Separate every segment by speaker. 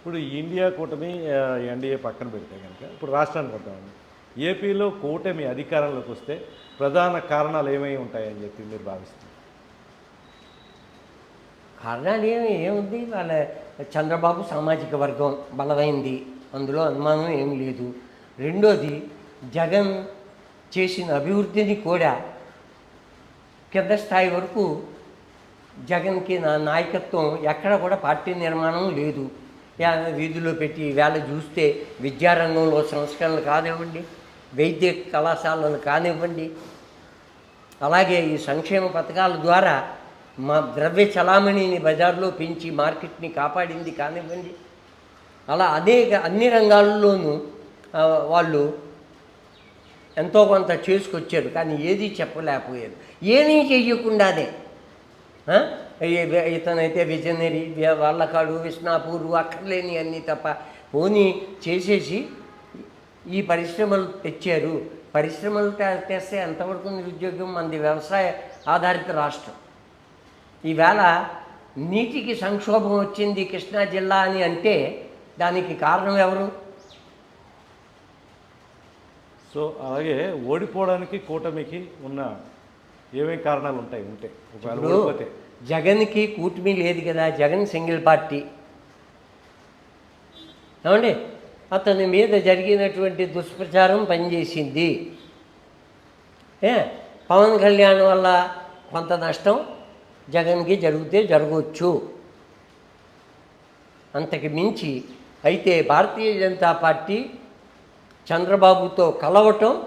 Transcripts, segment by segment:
Speaker 1: ఇప్పుడు ఇండియా కూటమి ఎన్డీఏ పక్కన పెడితే కనుక ఇప్పుడు రాష్ట్రానికి వద్దామండి ఏపీలో కూటమి అధికారంలోకి వస్తే ప్రధాన కారణాలు ఏమై ఉంటాయని చెప్పి మీరు భావిస్తున్నారు?
Speaker 2: కారణాలు ఏమి ఏముంది? వాళ్ళ చంద్రబాబు సామాజిక వర్గం బలమైంది. అందులో అనుమానం ఏమి లేదు. రెండోది జగన్ చేసిన అభివృద్ధిని కూడా కింద స్థాయి వరకు జగన్కి నా నాయకత్వం ఎక్కడ కూడా పార్టీ నిర్మాణం లేదు. వీధిలో పెట్టి వేళ చూస్తే విద్యారంగంలో సంస్కరణలు కానివ్వండి వైద్య కళాశాలలు కానివ్వండి అలాగే ఈ సంక్షేమ పథకాల ద్వారా మా ద్రవ్య చలామణిని బజార్లో పెంచి మార్కెట్ని కాపాడింది కానివ్వండి. అలా అనేక అన్ని రంగాల్లోనూ వాళ్ళు ఎంతో కొంత చేసుకొచ్చారు కానీ ఏది చెప్పలేకపోయారు. ఏమీ చేయకుండానే ఇతనైతే విజనరీ వాళ్ళకాడు విష్ణాపూర్ అక్కర్లేని అన్నీ తప్ప పోనీ చేసేసి ఈ పరిశ్రమలు తెచ్చారు. పరిశ్రమలు తెస్తే ఎంతవరకు నిరుద్యోగం మనది వ్యవసాయ ఆధారిత రాష్ట్రం? ఈవేళ నీటికి సంక్షోభం వచ్చింది కృష్ణా జిల్లా అని అంటే దానికి కారణం ఎవరు?
Speaker 1: సో అలాగే ఓడిపోవడానికి కూటమికి ఉన్న ఏమేమి కారణాలు ఉంటాయి? ఉంటే ఒకవేళ
Speaker 2: జగన్కి కూటమి లేదు కదా జగన్ సింగిల్ పార్టీ. ఏమండి? అతని మీద జరిగినటువంటి దుష్ప్రచారం పనిచేసింది. ఏ? పవన్ కళ్యాణ్ వల్ల కొంత నష్టం జగన్కి జరిగితే జరగవచ్చు అంతకు మించి అయితే భారతీయ జనతా పార్టీ చంద్రబాబుతో కలవటం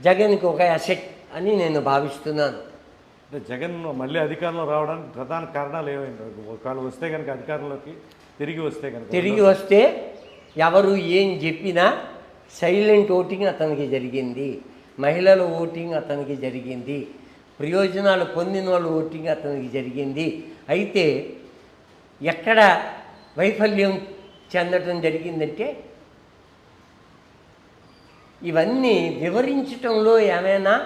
Speaker 2: జగన్కి ఒక అసెట్ అని నేను భావిస్తున్నాను.
Speaker 1: అంటే జగన్ మళ్ళీ అధికారంలో రావడానికి ప్రధాన కారణాలు ఏమైంది ఒకవేళ వస్తే కనుక అధికారంలోకి తిరిగి వస్తే కనుక
Speaker 2: తిరిగి వస్తే ఎవరు ఏం చెప్పినా సైలెంట్ ఓటింగ్ అతనికి జరిగింది. మహిళల ఓటింగ్ అతనికి జరిగింది. ప్రయోజనాలు పొందిన వాళ్ళ ఓటింగ్ అతనికి జరిగింది. అయితే ఎక్కడ వైఫల్యం చెందటం జరిగిందంటే ఇవన్నీ వివరించటంలో ఏమైనా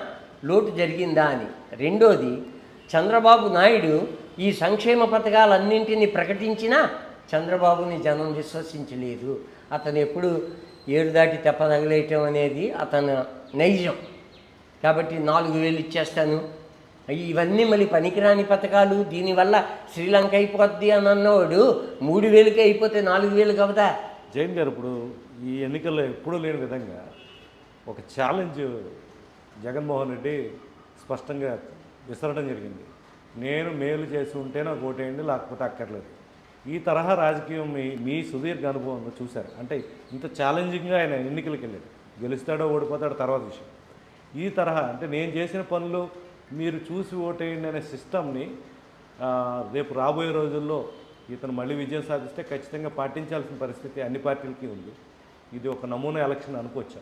Speaker 2: లోటు జరిగిందా అని. రెండోది చంద్రబాబు నాయుడు ఈ సంక్షేమ పథకాలన్నింటినీ ప్రకటించినా చంద్రబాబుని జనం విశ్వసించలేదు. అతను ఎప్పుడు ఏడు దాటి తెప్పదగలేయటం అనేది అతను నైజం. కాబట్టి నాలుగు వేలు ఇచ్చేస్తాను. ఇవన్నీ మళ్ళీ పనికిరాని పథకాలు దీనివల్ల శ్రీలంక అయిపోద్ది అని అన్నవాడు మూడు వేలకి అయిపోతే నాలుగు వేలు కవదా?
Speaker 1: జైన్ గారు ఇప్పుడు ఈ ఎన్నికల్లో ఎప్పుడూ లేని విధంగా ఒక ఛాలెంజ్ జగన్మోహన్ రెడ్డి స్పష్టంగా విసరడం జరిగింది. నేను మేలు చేసి ఉంటే నాకు ఓటేయండి లేకపోతే అక్కర్లేదు. ఈ తరహా రాజకీయం మీ మీ సుదీర్ఘ అనుభవంలో చూశారు. అంటే ఇంత ఛాలెంజింగ్గా ఆయన ఎన్నికలకు వెళ్ళాడు. గెలుస్తాడో ఓడిపోతాడో తర్వాత విషయం. ఈ తరహా అంటే నేను చేసిన పనులు మీరు చూసి ఓటేయండి అనే సిస్టమ్ని రేపు రాబోయే రోజుల్లో ఇతను మళ్ళీ విజయం సాధిస్తే ఖచ్చితంగా పాటించాల్సిన పరిస్థితి అన్ని పార్టీలకి ఉంది. ఇది ఒక నమూనా ఎలక్షన్ అనుకోవచ్చా?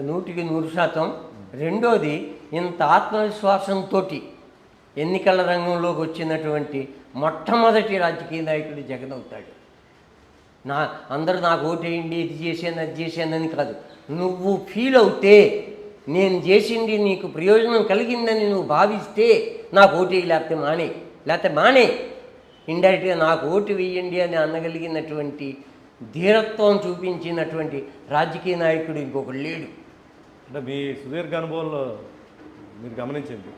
Speaker 2: నూటికి నూరు శాతం. రెండోది ఇంత ఆత్మవిశ్వాసంతో ఎన్నికల రంగంలోకి వచ్చినటువంటి మొట్టమొదటి రాజకీయ నాయకుడు జగన్ అవుతాడు. నా అందరూ నాకు ఓటేయండి ఇది చేశాను అది చేశానని కాదు. నువ్వు ఫీల్ అవుతే నేను చేసింది నీకు ప్రయోజనం కలిగిందని నువ్వు భావిస్తే నాకు ఓటు లేకపోతే మానే. లేకపోతే మానే. ఇండైరెక్ట్గా నాకు ఓటు వేయండి అని అనగలిగినటువంటి ధీరత్వం చూపించినటువంటి రాజకీయ నాయకుడు ఇంకొకడు లేడు.
Speaker 1: అంటే మీ సుదీర్ఘ అనుభవంలో మీరు గమనించింది?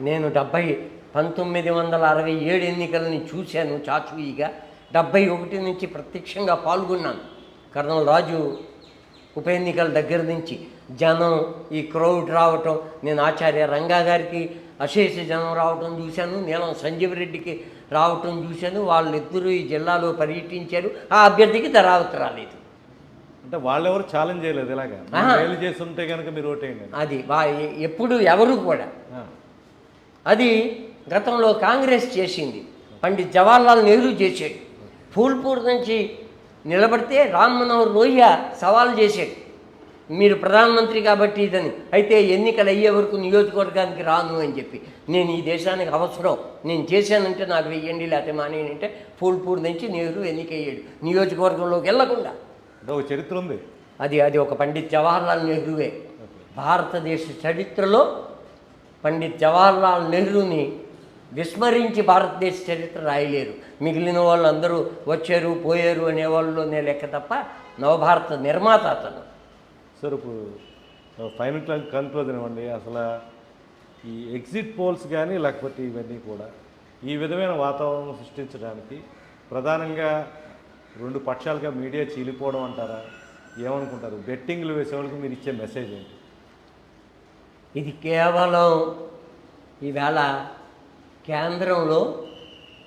Speaker 2: నేను డెబ్బై పంతొమ్మిది వందల అరవై ఏడు ఎన్నికలని చూశాను చాచుయిగా డెబ్బై ఒకటి నుంచి ప్రత్యక్షంగా పాల్గొన్నాను. కర్నల్ రాజు ఉప ఎన్నికల దగ్గర నుంచి జనం ఈ క్రౌడ్ రావటం నేను ఆచార్య రంగా గారికి అశేష జనం రావటం చూశాను నీలం సంజీవ్ రెడ్డికి రావటం చూశాను వాళ్ళిద్దరూ ఈ జిల్లాలో పర్యటించారు. ఆ అభ్యర్థికి ధరావతి రాలేదు.
Speaker 1: అంటే వాళ్ళెవరు ఛాలెంజ్ చేయలేదు ఇలాగా? చేసి ఉంటే కనుక మీరు ఓటేయండి.
Speaker 2: అది ఎప్పుడు ఎవరు కూడా. అది గతంలో కాంగ్రెస్ చేసింది. పండిత్ జవహర్లాల్ నెహ్రూ చేశాడు. ఫూల్పూర్ నుంచి నిలబడితే రామ్ మనోహర్ లోహియా సవాల్ చేశాడు. మీరు ప్రధానమంత్రి కాబట్టి ఇదని. అయితే ఎన్నికలు అయ్యే వరకు నియోజకవర్గానికి రాను అని చెప్పి. నేను ఈ దేశానికి అవసరం. నేను చేశానంటే నాకు వెయ్యండి లేకపోతే మానేయండి ఫూల్పూర్ నుంచి నెహ్రూ ఎన్నికయ్యాడు. నియోజకవర్గంలోకి
Speaker 1: వెళ్ళకుండా చరిత్ర ఉంది.
Speaker 2: అది అది ఒక పండిత్ జవహర్లాల్ నెహ్రూవే. భారతదేశ చరిత్రలో పండిత్ జవహర్లాల్ నెహ్రూని విస్మరించి భారతదేశ చరిత్ర రాయలేరు. మిగిలిన వాళ్ళు అందరూ వచ్చారు పోయారు అనేవాళ్ళలోనే లెక్క తప్ప నవభారత నిర్మాత అతను.
Speaker 1: సార్ ఇప్పుడు ఫైనల్ కన్క్లూజన్ ఇవ్వండి. అసలు ఈ ఎగ్జిట్ పోల్స్ కానీ లేకపోతే ఇవన్నీ కూడా ఈ విధమైన వాతావరణం సృష్టించడానికి ప్రధానంగా రెండు పక్షాలుగా మీడియా చీలిపోవడం అంటారా? ఏమనుకుంటారు? బెట్టింగ్లు వేసేవాళ్ళకి మీరు ఇచ్చే మెసేజ్ ఏంటి?
Speaker 2: ఇది కేవలం ఈవేళ కేంద్రంలో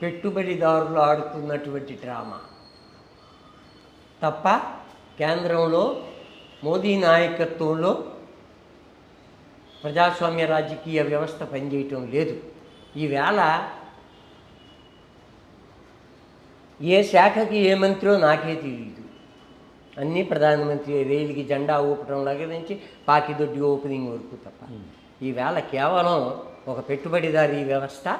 Speaker 2: పెట్టుబడిదారులు ఆడుతున్నటువంటి డ్రామా. తప్ప కేంద్రంలో మోదీ నాయకత్వంలో ప్రజాస్వామ్య రాజకీయ వ్యవస్థ పనిచేయటం లేదు. ఈవేళ ఏ శాఖకి ఏ మంత్రో నాకే తెలియదు అన్నీ ప్రధానమంత్రి రైలుకి జెండా ఊపటం దగ్గర నుంచి పాకిదొడ్డి ఓపెనింగ్ వరకు తప్ప. ఈవేళ కేవలం ఒక పెట్టుబడిదారీ వ్యవస్థ.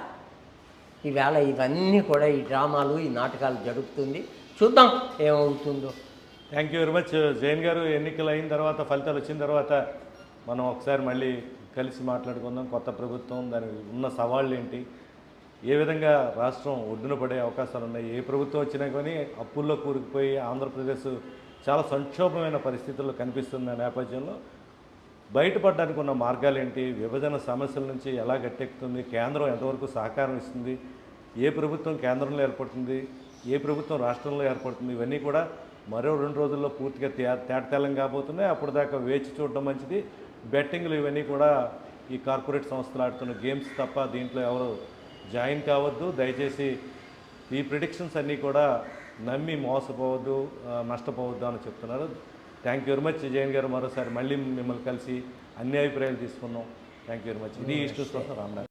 Speaker 2: ఈవేళ ఇవన్నీ కూడా ఈ డ్రామాలు ఈ నాటకాలు జరుపుతుంది. చూద్దాం ఏమవుతుందో.
Speaker 1: Thank you very much Jain గారు. ఎన్నికలు అయిన తర్వాత ఫలితాలు వచ్చిన తర్వాత మనం ఒకసారి మళ్ళీ కలిసి మాట్లాడుకుందాం. కొత్త ప్రభుత్వం దానికి ఉన్న సవాళ్ళు ఏంటి? ఏ విధంగా రాష్ట్రం ఒడ్డున పడే అవకాశాలు ఉన్నాయి? ఏ ప్రభుత్వం వచ్చినా కానీ అప్పుల్లో కూరుకుపోయి ఆంధ్రప్రదేశ్ చాలా సంక్షోభమైన పరిస్థితుల్లో కనిపిస్తున్న నేపథ్యంలో బయటపడడానికి ఉన్న మార్గాలు ఏంటి? విభజన సమస్యల నుంచి ఎలా గట్టెక్కుతుంది? కేంద్రం ఎంతవరకు సహకారం ఇస్తుంది? ఏ ప్రభుత్వం కేంద్రంలో ఏర్పడుతుంది? ఏ ప్రభుత్వం రాష్ట్రంలో ఏర్పడుతుంది? ఇవన్నీ కూడా మరో రెండు రోజుల్లో పూర్తిగా తే తేటతెల్లం కాబోతున్నాయి. అప్పుడు దాకా వేచి చూడడం మంచిది. బెట్టింగ్లు ఇవన్నీ కూడా ఈ కార్పొరేట్ సంస్థలు ఆడుతున్న గేమ్స్ తప్ప దీంట్లో ఎవరు జాయిన్ కావద్దు. దయచేసి ఈ ప్రిడిక్షన్స్ అన్నీ కూడా నమ్మి మోసపోవద్దు నష్టపోవద్దు అని చెప్తున్నారు. Thank you very much. Jayan గారు మరోసారి మళ్ళీ మిమ్మల్ని కలిసి అన్ని అభిప్రాయాలు తీసుకున్నాం. Thank you very much. ఇది ఇష్యూస్ కోసం రామ్నాథ్